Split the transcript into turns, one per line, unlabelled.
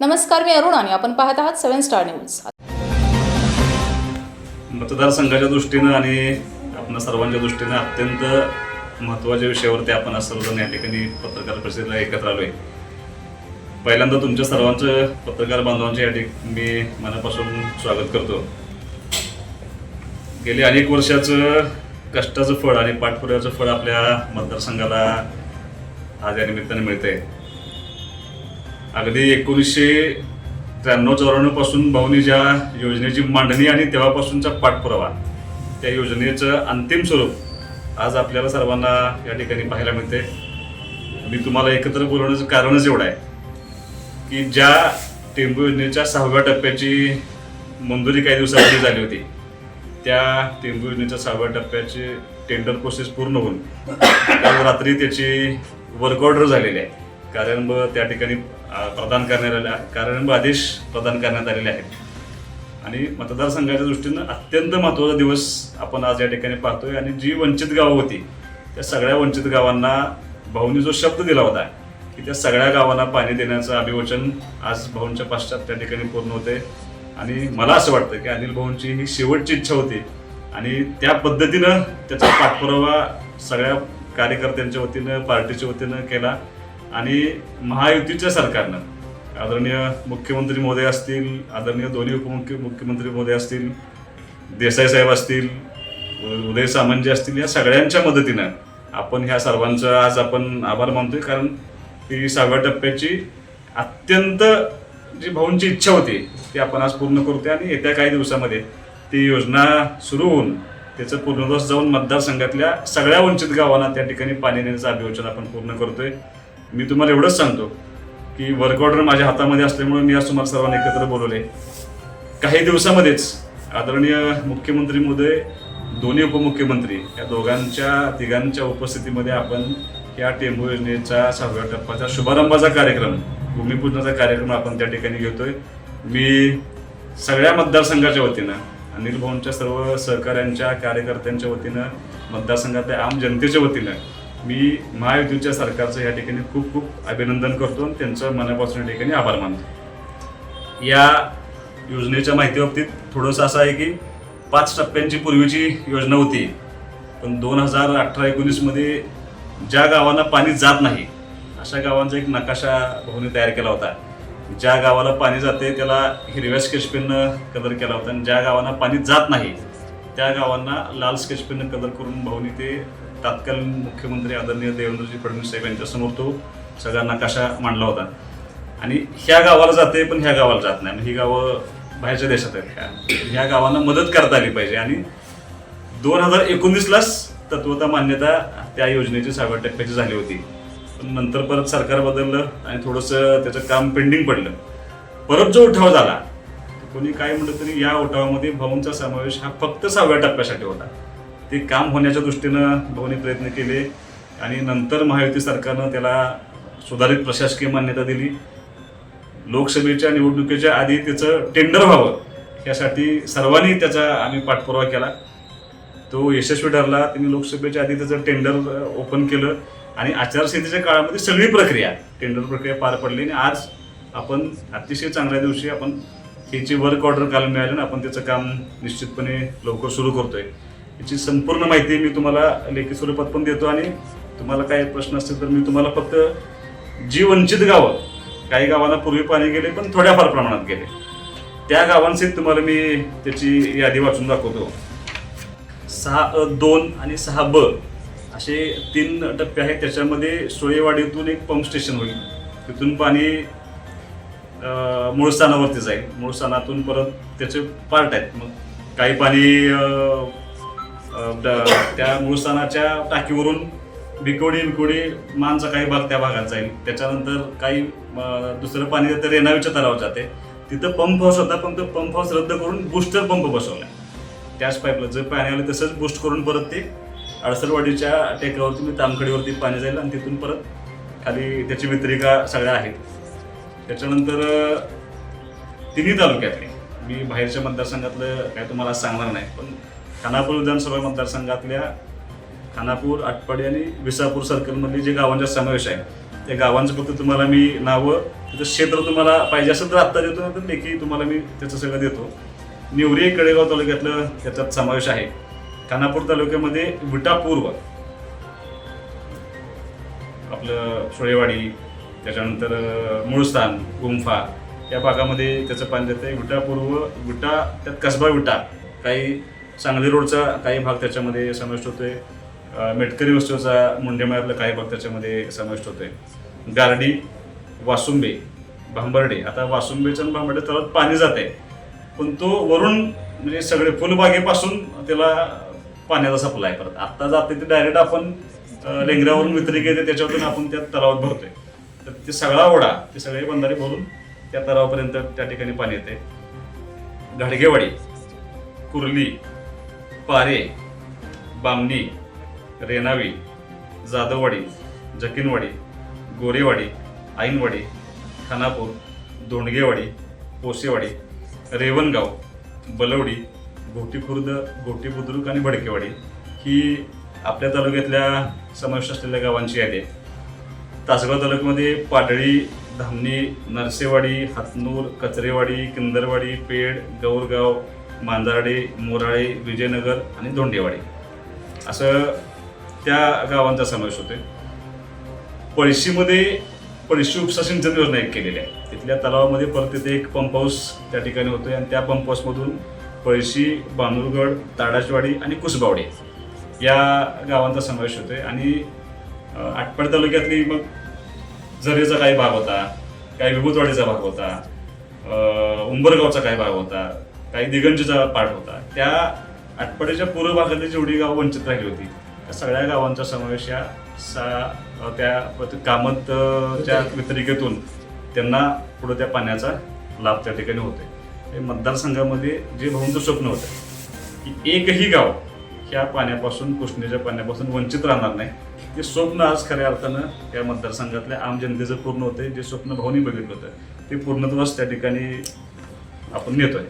नमस्कार मी अरुण आणि आपण पाहत आहात सेव्हन स्टार न्यूज.
मतदारसंघाच्या दृष्टीनं आणि आपण सर्वांच्या दृष्टीनं अत्यंत महत्त्वाच्या विषयावरती आपण आज सर्वजण या ठिकाणी पत्रकार परिषदेला एकत्र आलो आहे पहिल्यांदा तुमच्या सर्वांचं पत्रकार बांधवांच्या या ठिकाणी मी मनापासून स्वागत करतो. गेली अनेक वर्षाचं कष्टाचं फळ आणि पाठपुऱ्याचं फळ आपल्या मतदारसंघाला आज या निमित्ताने मिळतंय. अगदी एकोणीसशे त्र्याण्णव चौऱ्याण्णवपासून भाऊनी ज्या योजनेची मांडणी आणि तेव्हापासूनचा पाठपुरावा त्या योजनेचं अंतिम स्वरूप आज आपल्याला सर्वांना या ठिकाणी पाहायला मिळते. मी तुम्हाला एकत्र बोलवण्याचं कारणच एवढं आहे की ज्या टेंबू योजनेच्या सहाव्या टप्प्याची मंजुरी काही दिवसापूर्वी झाली होती त्या टेंबू योजनेच्या सहाव्या टप्प्याची टेंडर प्रोसेस पूर्ण होऊन काल रात्री त्याची वर्क ऑर्डर झालेली आहे. कार्यारंभ त्या ठिकाणी प्रदान करण्यात आले कारण आदेश प्रदान करण्यात आलेले आहेत. आणि मतदारसंघाच्या दृष्टीनं अत्यंत महत्त्वाचा दिवस आपण आज या ठिकाणी पाहतोय. आणि जी वंचित गावं होती त्या सगळ्या वंचित गावांना भाऊनी जो शब्द दिला होता की त्या सगळ्या गावांना पाणी देण्याचं अभिवचन आज भाऊंच्या पाश्चात त्या ठिकाणी पूर्ण होते आणि मला असं वाटतं की अनिल भाऊंची ही शेवटची इच्छा होती. आणि त्या पद्धतीनं त्याचा पाठपुरावा सगळ्या कार्यकर्त्यांच्या वतीनं पार्टीच्या वतीनं केला. आणि महायुतीच्या सरकारनं. आदरणीय मुख्यमंत्री महोदय असतील आदरणीय दोन्ही उपमुख्य मुख्यमंत्री महोदय असतील देसाई साहेब असतील उदय सामंत असतील या सगळ्यांच्या मदतीनं आपण ह्या सर्वांचं आज आपण आभार मानतोय. कारण ही सहाव्या टप्प्याची अत्यंत जी भाऊंची इच्छा होती ती आपण आज पूर्ण करतोय आणि येत्या काही दिवसामध्ये ती योजना सुरू होऊन त्याचं पूर्णदोष जाऊन मतदारसंघातल्या सगळ्या वंचित गावांना त्या ठिकाणी पाणी देण्याचं अभियोजन आपण पूर्ण करतोय. मी तुम्हाला एवढंच सांगतो की वर्क ऑर्डर माझ्या हातामध्ये असल्यामुळे मी आज तुम्हाला सर्वांना एकत्र बोलवले. काही दिवसामध्येच आदरणीय मुख्यमंत्री मोदय दोन्ही उपमुख्यमंत्री या दोघांच्या तिघांच्या उपस्थितीमध्ये आपण या टेंबू योजनेचा सहाव्या टप्प्याचा शुभारंभाचा कार्यक्रम भूमिपूजनाचा कार्यक्रम आपण त्या ठिकाणी घेतोय. मी सगळ्या मतदारसंघाच्या वतीनं अनिल भाऊंच्या सर्व सहकाऱ्यांच्या कार्यकर्त्यांच्या वतीनं मतदारसंघातल्या आम जनतेच्या वतीनं मी महायुतीच्या सरकारचं या ठिकाणी खूप खूप अभिनंदन करतो आणि त्यांचं मनापासून या ठिकाणी आभार मानतो. या योजनेच्या माहिती बाबतीत थोडंसं असं आहे की पाच टप्प्यांची पूर्वीची योजना होती पण दोन हजार अठरा एकोणीसमध्ये ज्या गावांना पाणी जात नाही अशा गावांचा एक नकाशा भाऊने तयार केला होता. ज्या गावाला पाणी जाते त्याला हिरव्या स्केचपेननं कलर केला होता आणि ज्या गावांना पाणी जात नाही त्या गावांना लाल स्केचपेननं कलर करून भाऊनी ते तात्कालीन मुख्यमंत्री आदरणीय देवेंद्रजी फडणवीस साहेब यांच्यासमोर तो सगळा नकाशा मांडला होता. आणि ह्या गावाला जाते पण ह्या गावाला जात नाही. आणि ही गावं बाहेरच्या देशात आहेत. ह्या ह्या गावांना मदत करता आली पाहिजे. आणि दोन हजार एकोणीसलाच तत्वता मान्यता त्या योजनेची सहाव्या टप्प्याची झाली होती. पण नंतर परत सरकार बदललं आणि थोडंसं त्याचं काम पेंडिंग पडलं. परत जो उठाव झाला कोणी काय म्हटलं तरी या उठावामध्ये भाऊंचा समावेश हा फक्त सहाव्या टप्प्यासाठी होता. ते काम होण्याच्या दृष्टीनं भाऊने प्रयत्न केले आणि नंतर महायुती सरकारनं त्याला सुधारित प्रशासकीय मान्यता दिली. लोकसभेच्या निवडणुकीच्या आधी त्याचं टेंडर व्हावं यासाठी सर्वांनी त्याचा आम्ही पाठपुरावा केला. तो यशस्वी ठरला त्यांनी लोकसभेच्या आधी त्याचं टेंडर ओपन केलं आणि आचारसंहितेच्या काळामध्ये सगळी प्रक्रिया टेंडर प्रक्रिया पार पडली आणि आज आपण अतिशय चांगल्या दिवशी आपण त्याची वर्क ऑर्डर काल मिळाली आणि आपण त्याचं काम निश्चितपणे लवकर सुरू करतोय. याची संपूर्ण माहिती मी तुम्हाला लेखी स्वरूपात पण देतो आणि तुम्हाला काही प्रश्न असतील तर मी तुम्हाला फक्त जी वंचित गावं काही गावांना पूर्वी पाणी गेले पण थोड्याफार प्रमाणात गेले. त्या गावांशी तुम्हाला मी त्याची यादी वाचून दाखवतो. सहा अ दोन आणि सहा ब असे तीन टप्पे आहेत. त्याच्यामध्ये सोयेवाडीतून एक पंप स्टेशन होईल. तिथून पाणी अ, जाईल. मूळस्थानातून परत त्याचे पार्ट आहेत. मग काही पाणी त्या मूळस्थानाच्या टाकीवरून बिकोडी बिकोडी मानचा काही भाग त्या भागात जाईल. त्याच्यानंतर काही दुसरं पाणी तर रेणावीच्या तलावात जाते. तिथं पंप हाऊस होता पण तो पंप हाऊस रद्द करून बुस्टर पंप बसवला. त्याच पाईपला जर पाणी आलं तसंच बुस्ट करून परत ते अडसरवाडीच्या टेकावरती मी तामखडीवरती पाणी जाईल आणि तिथून परत खाली त्याची वितरिका सगळ्या आहेत. त्याच्यानंतर तिन्ही तालुक्यातले. मी बाहेरच्या मतदारसंघातलं काय तुम्हाला सांगणार नाही पण खानापूर विधानसभा मतदारसंघातल्या खानापूर आटपाडी आणि विसापूर सर्कलमधली जे गावांचा समावेश आहे त्या गावांचं फक्त तुम्हाला मी नावं त्याचं क्षेत्र तुम्हाला पाहिजे असेल तर आत्ता देतो ना तर लेखी तुम्हाला मी त्याचं सगळं देतो. निवरी कडेगाव तालुक्यातलं त्याच्यात समावेश आहे. खानापूर तालुक्यामध्ये विटापूर्व आपलं सोळेवाडी त्याच्यानंतर मूळस्थान गुंफा या भागामध्ये त्याचं पाणी देतं आहे विटापूर्व विटा त्यात कसबा विटा काही सांगली रोडचा काही भाग त्याच्यामध्ये समाविष्ट होतोय. मेटकरी वस्तूचा मुंडेमाळ्यातला काही भाग त्याच्यामध्ये समाविष्ट होतोय. गारडी वासुंबे भांबर्डे आता वासुंबेचं भांबर्डे तलावात पाणी जाते पण तो वरून म्हणजे सगळे फुलबागेपासून त्याला पाण्याचा सप्लाय करत आत्ता जाते ते डायरेक्ट आपण लेंगऱ्यावरून वितरित येते त्याच्यावरून आपण त्या तलावात भरतोय. तर ते सगळा ओढा ते सगळे बंधारे भरून त्या तलावापर्यंत त्या ठिकाणी पाणी येते घाडगेवाडी कुर्ली पारे बामणी रेणावी जाधववाडी जकीनवाडी गोरेवाडी आईनवाडी खानापूर दोंडगेवाडी पोसेवाडी रेवणगाव बलवडी घोटीखुर्द घोटी बुद्रुक आणि भडकेवाडी ही आपल्या तालुक्यातल्या समाविष्ट असलेल्या गावांची यादी आहे तासगाव तालुक्यामध्ये पाटळी धामणी नरसेवाडी हातनूर कचरेवाडी किंदरवाडी पेड गौरगाव मांजारडे मोराळे विजयनगर आणि दोंडेवाडी असं त्या गावांचा समावेश होतो पळशीमध्ये पळशी उपसा सिंचन योजना एक केलेली आहे. तिथल्या तलावामध्ये परत तिथे एक पंप हाऊस त्या ठिकाणी होतोय आणि त्या पंप हाऊसमधून पळशी बानुरगड ताडाचवाडी आणि कुसबावडी या गावांचा समावेश होतोय. आणि आटपाड तालुक्यातली मग झरेचा काही भाग होता काही विभूतवाडीचा भाग होता उंबरगावचा काही भाग होता काही दिगंजचा पाठ होता. त्या आटपाडीच्या पूर्व भागातली जेवढी गावं वंचित राहिली होती त्या सगळ्या गावांचा समावेश या सा त्या कामतच्या कामत वितरिकेतून त्यांना पुढे त्या पाण्याचा लाभ त्या ठिकाणी होते हे मतदारसंघामध्ये जे भाऊंचं स्वप्न होतं की एकही गाव ह्या पाण्यापासून कृष्णेच्या पाण्यापासून वंचित राहणार नाही. ते स्वप्न आज खऱ्या अर्थानं या मतदारसंघातल्या आम जनतेचं पूर्ण होते जे स्वप्न भाऊनी बघितलं होतं ते पूर्णत्वास त्या ठिकाणी आपण नेतोय.